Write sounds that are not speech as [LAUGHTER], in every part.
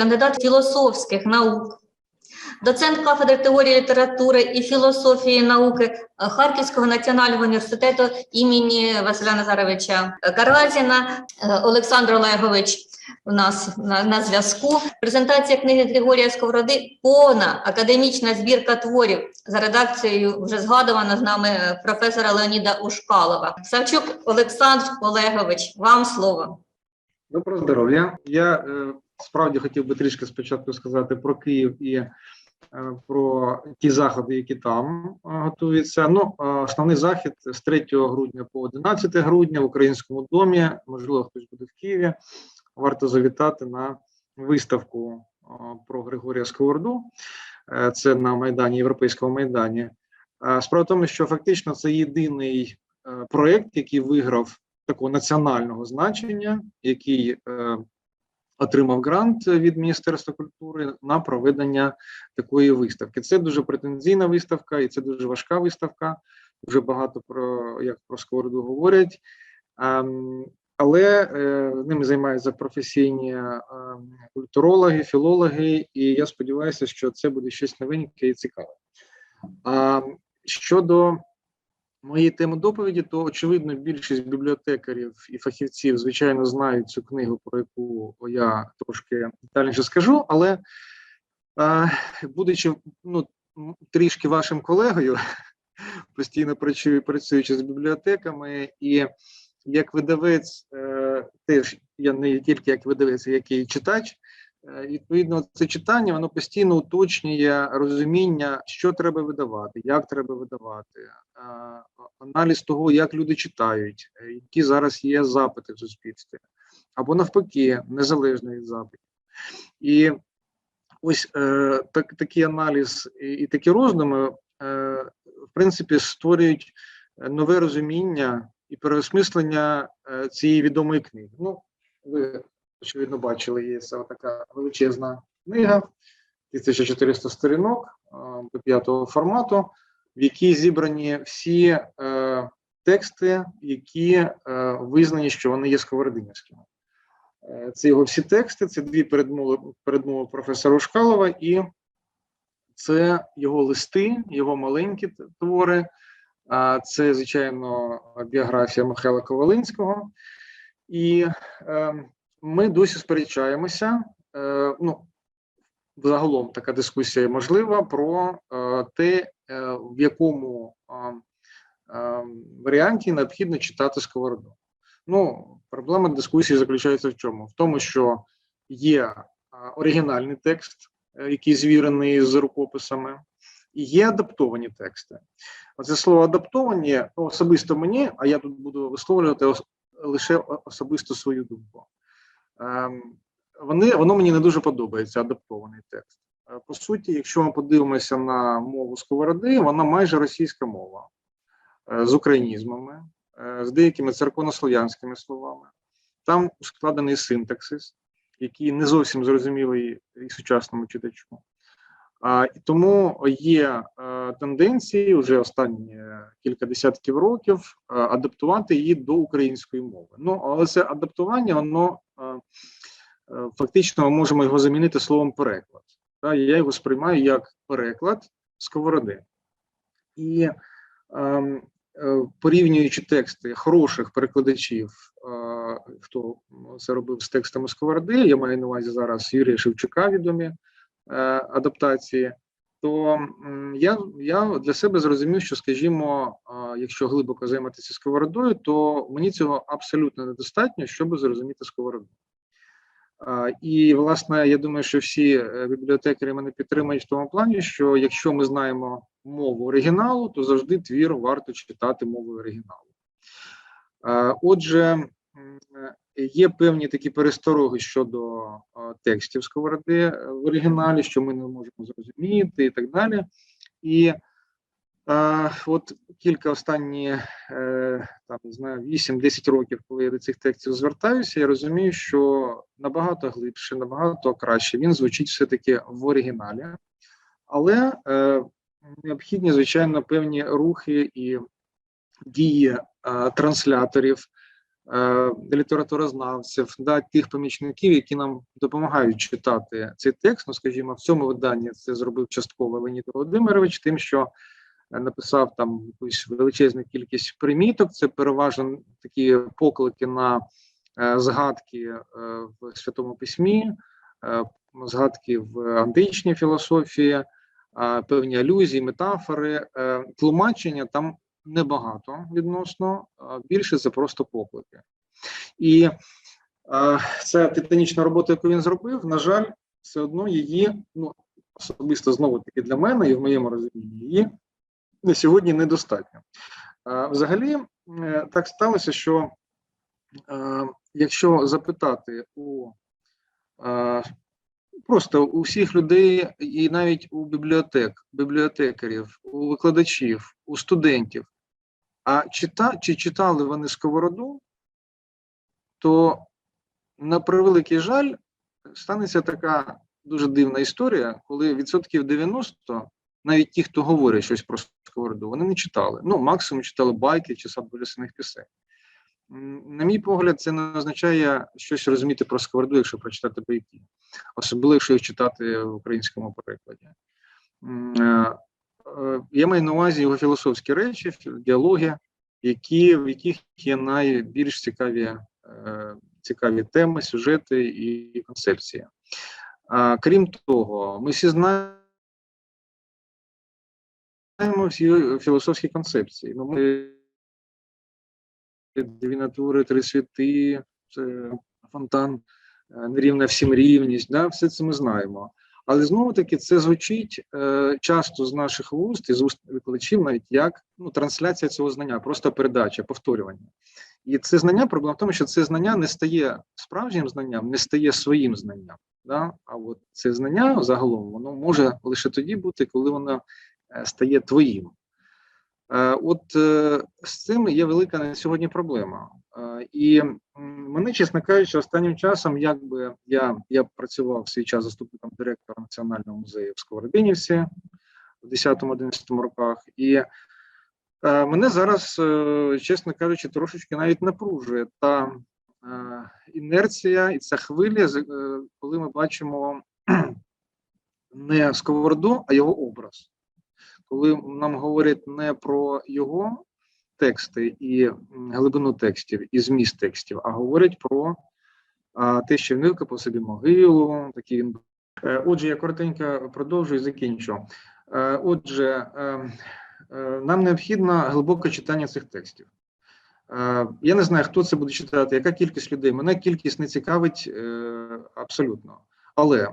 кандидат філософських наук, доцент кафедри теорії літератури і філософії науки Харківського національного університету імені Василя Назаровича Каразіна Е, Олександр Олегович. У нас на, на зв'язку презентація книги Григорія Сковороди повна академічна збірка творів за редакцією вже згадувана з нами е, професора Леоніда Ушкалова. Савчук Олександр Олегович, вам слово. Доброго здоров'я. Я е, справді хотів би трішки спочатку сказати про Київ і е, про ті заходи, які там е, готуються. Ну, е, основний захід з 3 грудня по 11 грудня в Українському домі. Можливо, хтось буде в Києві. Варто завітати на виставку про Григорія Сковороду. Це на Майдані, Європейському майдані. Справа в тому, що фактично це єдиний проєкт, який виграв такого національного значення, який отримав грант від Міністерства культури на проведення такої виставки. Це дуже претензійна виставка, і це дуже важка виставка. Вже багато про як про сковороду говорять. Ем, але е, ними займаються професійні е, культурологи, філологи, і я сподіваюся, що це буде щось новеньке і цікаве. А щодо моєї теми доповіді, то очевидно, більшість бібліотекарів і фахівців, звичайно, знають цю книгу, про яку я трошки детальніше скажу, але е, будучи ну, трішки вашим колегою, [LAUGHS] постійно працюю, працюючи з бібліотеками, і як видавець, е, теж я не тільки як видавець, як і читач. Е, Відповідно, це читання воно постійно уточнює розуміння, що треба видавати, як треба видавати, е, аналіз того, як люди читають, е, які зараз є запити в суспільстві, або навпаки, незалежно від запитів. І ось е, так, такий аналіз і, і такі роздуми, е, в принципі, створюють нове розуміння і переосмислення е, цієї відомої книги. Ну, ви очевидно бачили, є така величезна книга, 1400 сторінок е, до п'ятого формату, в якій зібрані всі е, тексти, які е, визнані, що вони є сковородинівськими. Е, Це його всі тексти, це дві передмови, передмови професора Ушкалова, і це його листи, його маленькі твори. Це, звичайно, біографія Михайла Ковалинського. І е, ми досі сперечаємося. Е, ну, загалом така дискусія можлива про е, те, е, в якому е, е, варіанті необхідно читати сковороду. Ну, проблема дискусії заключається в чому? В тому, що є е, оригінальний текст, е, який звірений з рукописами, і є адаптовані тексти. Оце слово адаптовані особисто мені, а я тут буду висловлювати лише особисто свою думку. Ем, вони, воно мені не дуже подобається, адаптований текст. Е, По суті, якщо ми подивимося на мову сковороди, вона майже російська мова е, з українізмами, е, з деякими церковнослов'янськими словами. Там складений синтаксис, який не зовсім зрозумілий і сучасному читачу. А, і тому є тенденції вже останні кілька десятків років е, адаптувати її до української мови. Ну, але це адаптування, воно е, е, фактично ми можемо його замінити словом переклад. Я його сприймаю як переклад сковороди. І ем, е, порівнюючи тексти хороших перекладачів, е, хто це робив з текстами сковороди, я маю на увазі зараз Юрія Шевчука, відомі е, адаптації, то я, я для себе зрозумів, що, скажімо, е, якщо глибоко займатися сковородою, то мені цього абсолютно недостатньо, щоб зрозуміти сковороду. І, власне, я думаю, що всі е, бібліотекарі мене підтримують в тому плані, що якщо ми знаємо мову оригіналу, то завжди твір варто читати мовою оригіналу. Отже, м, є певні такі перестороги щодо текстів сковороди е, в оригіналі, що ми не можемо зрозуміти і так далі. І а, от кілька останні е, там не знаю 8-10 років, коли я до цих текстів звертаюся, я розумію, що набагато глибше, набагато краще він звучить все-таки в оригіналі, але е, необхідні, звичайно, певні рухи і дії е, трансляторів, е, літературознавців, да, тих помічників, які нам допомагають читати цей текст. Ну, скажімо, в цьому виданні це зробив частково Леонід Володимирович, тим, що е, написав там якусь величезну кількість приміток. Це переважно такі поклики на е, згадки е, в Святому Письмі, е, згадки в античній філософії, е, певні алюзії, метафори, е, тлумачення там небагато відносно, більше це просто поклики. І ця титанічна робота, яку він зробив, на жаль, все одно її, ну особисто знову таки для мене і в моєму розумінні, її на сьогодні недостатньо. Взагалі, е, так сталося, що е, якщо запитати у е, просто у всіх людей, і навіть у бібліотек, бібліотекарів, у викладачів, у студентів, а чита, чи читали вони сковороду, то на превеликий жаль станеться така дуже дивна історія, коли відсотків 90 навіть ті, хто говорять щось про сковороду, вони не читали. Ну, максимум читали байки чи сад болісних пісень. На мій погляд, це не означає щось розуміти про сковороду, якщо прочитати байки, особливо якщо їх читати в українському перекладі. Е, е, Я маю на увазі його філософські речі, діалоги, які, в яких є найбільш цікаві, е, цікаві теми, сюжети і концепції. Крім того, ми всі знаємо всі філософські концепції. Ну, ми дві натури, три світи, це фонтан, е, нерівна всім рівність, да, все це ми знаємо. Але знову таки це звучить е, часто з наших вуст і з уст викладачів, навіть як ну, трансляція цього знання, просто передача, повторювання. І це знання, проблема в тому, що це знання не стає справжнім знанням, не стає своїм знанням. Да? А от це знання загалом воно може лише тоді бути, коли воно е, стає твоїм. Е, От е, з цим є велика на сьогодні проблема. Е, І мене, чесно кажучи, останнім часом, якби я, я працював свій час заступником директора Національного музею в Сковородинівці в 10-11 роках, і мене зараз, чесно кажучи, трошечки навіть напружує та інерція і ця хвиля, коли ми бачимо [CLEARS THROAT] не сковороду, а його образ коли нам говорять не про його тексти і глибину текстів і зміст текстів, а говорять про а, те, що він викопав собі могилу, такі він. Е, Отже, я коротенько продовжую і закінчу. Е, Отже, е, нам необхідно глибоке читання цих текстів. Я не знаю, хто це буде читати, яка кількість людей. Мене кількість не цікавить абсолютно. Але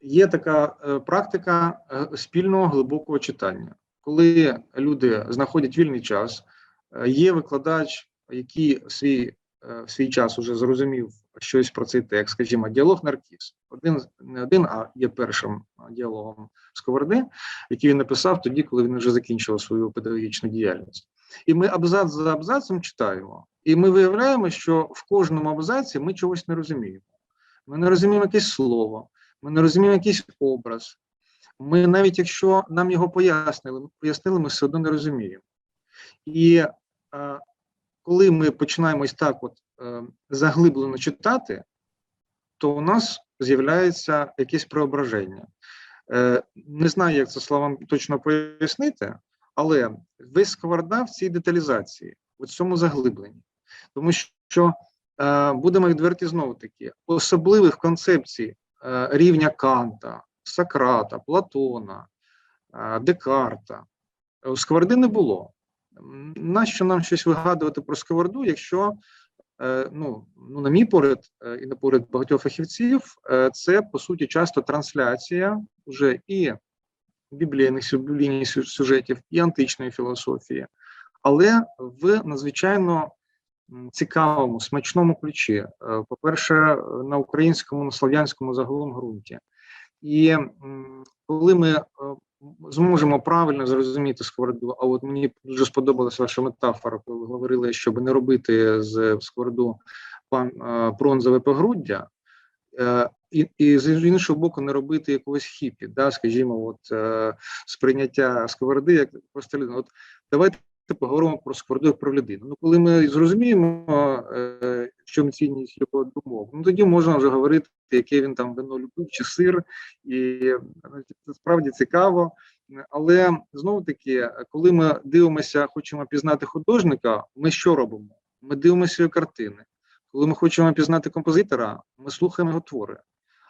є така е, практика е, спільного глибокого читання, коли люди знаходять вільний час, е, є викладач, який свій, свій час уже зрозумів щось про цей текст, скажімо, діалог Наркіс. Один не один, а є першим діалогом Сковороди, який він написав тоді, коли він вже закінчував свою педагогічну діяльність. І ми абзац за абзацом читаємо, і ми виявляємо, що в кожному абзаці ми чогось не розуміємо. Ми не розуміємо якесь слово, ми не розуміємо якийсь образ. Ми навіть якщо нам його пояснили, пояснили, ми все одно не розуміємо. І е, коли ми починаємо ось так от е, заглиблено читати, то у нас з'являється якесь преображення. Е, не знаю, як це словам точно пояснити, але весь сковорода в цій деталізації, в цьому заглибленні. Тому що е, будемо відверті знову таки, особливих концепцій рівня Канта, Сократа, Платона, е, Декарта у Сковороди не було. Нащо нам щось вигадувати про Сковороду, якщо, е, ну, ну, на мій погляд, е, і на погляд багатьох фахівців, е, це по суті часто трансляція вже і біблійних сюжетів, і античної філософії, але в надзвичайно цікавому, смачному ключі. Е, По-перше, на українському, на слов'янському загалом ґрунті. І коли ми е, зможемо правильно зрозуміти сковороду, а от мені дуже сподобалася ваша метафора, коли ви говорили, щоб не робити з сковороду е, бронзове погруддя, і, і з іншого боку, не робити якогось хіпі, да, скажімо, от е, сприйняття сковороди як просто От давайте поговоримо про Сковороду про людину. Ну, коли ми зрозуміємо, е, в чому цінність його думок, ну тоді можна вже говорити, яке він там вино любив чи сир, і ну, це справді цікаво. Але знову таки, коли ми дивимося, хочемо пізнати художника, ми що робимо? Ми дивимося його картини. Коли ми хочемо пізнати композитора, ми слухаємо його твори.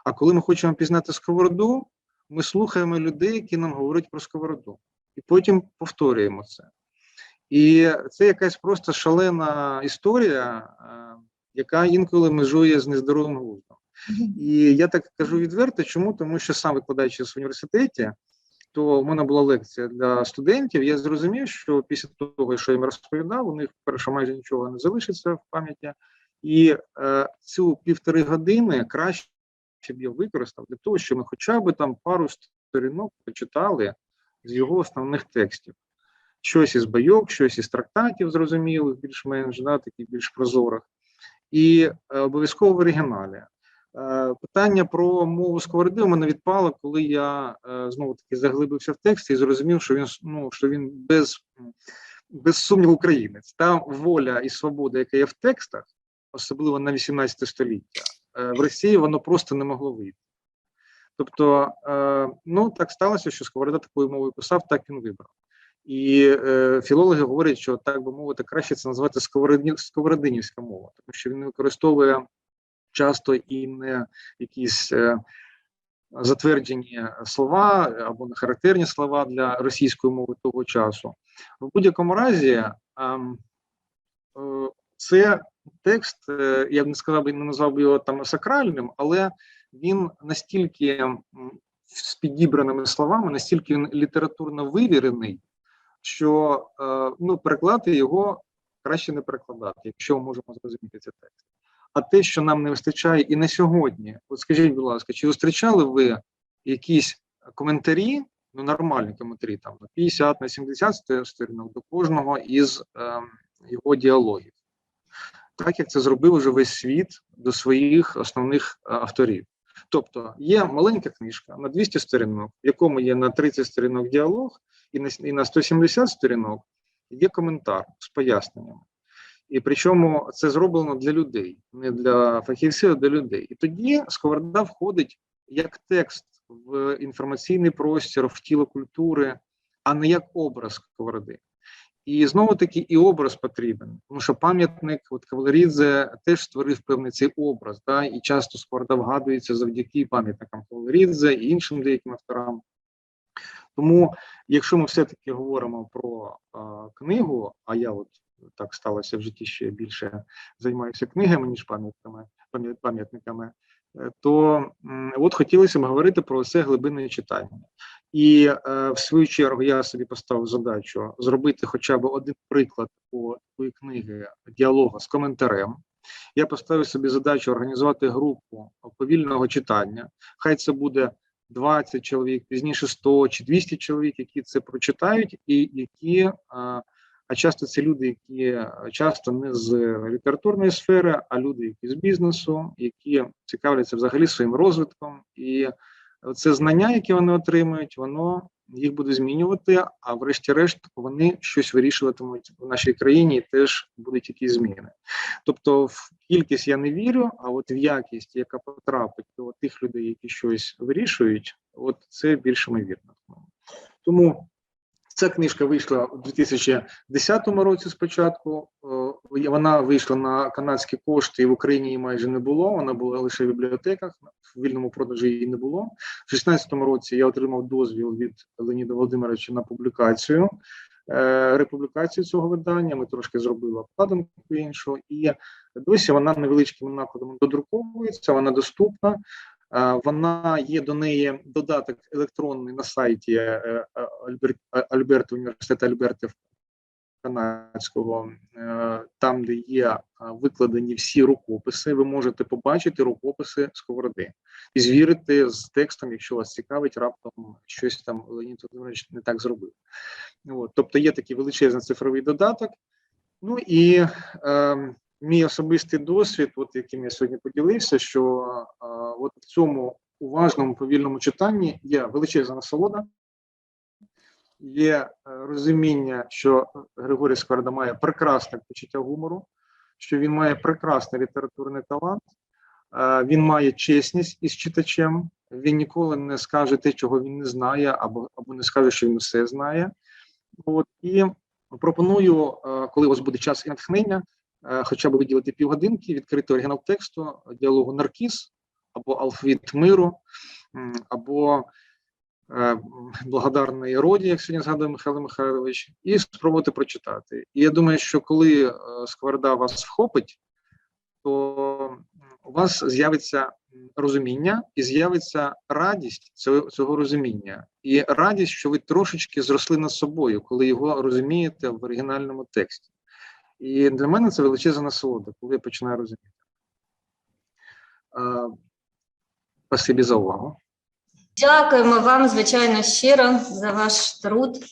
А коли ми хочемо пізнати сковороду, ми слухаємо людей, які нам говорять про сковороду, і потім повторюємо це. І це якась просто шалена історія, е, яка інколи межує з нездоровим глуздом. І я так кажу відверто, чому? Тому що сам викладаючи в університеті, то в мене була лекція для студентів. Я зрозумів, що після того, що я їм розповідав, у них перше майже нічого не залишиться в пам'яті, і е, цю півтори години краще б я використав для того, щоб ми хоча б там пару сторінок прочитали з його основних текстів. Щось із байок, щось із трактатів, зрозумілих, більш-менш, да, таких більш прозорих, і е, обов'язково в оригіналі. Е, Питання про мову сковороди у мене відпало, коли я е, знову таки заглибився в текст і зрозумів, що він ну, що він без, без сумніву українець. Та воля і свобода, яка є в текстах, особливо на 18 століття, в Росії воно просто не могло вийти. Тобто, ну так сталося, що Сковорода такою мовою писав, так він вибрав. І е, філологи говорять, що так би мовити, краще це назвати сковородинівська мова, тому що він використовує часто і не якісь е, затверджені слова або не характерні слова для російської мови того часу. В будь-якому разі, ем, е, це текст, е, я б не сказав би, не назвав би його там сакральним, але він настільки з підібраними словами, настільки він літературно вивірений, що е, ну, перекладати його краще не перекладати, якщо ми можемо зрозуміти цей текст. А те, що нам не вистачає і на сьогодні, от скажіть, будь ласка, чи зустрічали ви якісь коментарі, ну нормальні коментарі, там на 50, на 70 сторінок до кожного із е, його діалогів, так як це зробив уже весь світ до своїх основних е, авторів. Тобто є маленька книжка на 200 сторінок, в якому є на 30 сторінок діалог, і на, і на 170 сторінок є коментар з поясненнями. І причому це зроблено для людей, не для фахівців, а для людей. І тоді Сковорода входить як текст в інформаційний простір, в тіло культури, а не як образ Сковороди. І знову таки і образ потрібен, тому що пам'ятник от Кавалерідзе теж створив певний цей образ, да, і часто Сковорода вгадується завдяки пам'ятникам Кавалерідзе і іншим деяким авторам. Тому, якщо ми все-таки говоримо про а, книгу, а я от так сталося в житті, я більше займаюся книгами, ніж пам'ятками, пам'ятниками, е, то м, от хотілося б говорити про це глибинне читання. І е, в свою чергу я собі поставив задачу зробити хоча б один приклад по такої книги діалогу з коментарем. Я поставив собі задачу організувати групу повільного читання. Хай це буде 20 чоловік, пізніше 100 чи 200 чоловік, які це прочитають, і які а, а часто це люди, які е, часто не з літературної сфери, а люди, які з бізнесу, які цікавляться взагалі своїм розвитком, і це знання, яке вони отримують, воно їх буде змінювати. А врешті-решт вони щось вирішуватимуть в нашій країні, і теж будуть якісь зміни. Тобто, в кількість я не вірю, а от в якість, яка потрапить до тих людей, які щось вирішують, от це більш ймовірно. Тому ця книжка вийшла у 2010 році спочатку. Е, Вона вийшла на канадські кошти, і в Україні її майже не було. Вона була лише в бібліотеках. В вільному продажі її не було. У 2016 році я отримав дозвіл від Леоніда Володимировича на публікацію. е, Републікацію цього видання. Ми трошки зробили обкладинку іншу, і досі вона невеличкими накладами додруковується. Вона доступна. Е, Вона є до неї додаток електронний на сайті е, е, Альберт, Альберта університету Альберта канадського, там, де є викладені всі рукописи, ви можете побачити рукописи сковороди і звірити з текстом, якщо вас цікавить, раптом щось там Леонід Володимирович не так зробив. От, тобто є такий величезний цифровий додаток. Ну і е, мій особистий досвід, от яким я сьогодні поділився, що е, от в цьому уважному повільному читанні є величезна насолода. є е, розуміння, що Григорій Скварда має прекрасне почуття гумору, що він має прекрасний літературний талант, е, він має чесність із читачем, він ніколи не скаже те, чого він не знає, або, або не скаже, що він все знає. От, і пропоную, коли у вас буде час і натхнення, хоча б виділити півгодинки, відкрити оригінал тексту діалогу Наркіс або Алфавіт миру, або е, благодарний роді, як сьогодні згадує Михайло Михайлович, і спробувати прочитати. І я думаю, що коли е, Скварда вас вхопить, то у вас з'явиться розуміння і з'явиться радість цього, цього розуміння, і радість, що ви трошечки зросли над собою, коли його розумієте в оригінальному тексті. І для мене це величезна насолода, коли я починаю розуміти. Спасибі за увагу. Дякуємо вам, звичайно, щиро за ваш труд.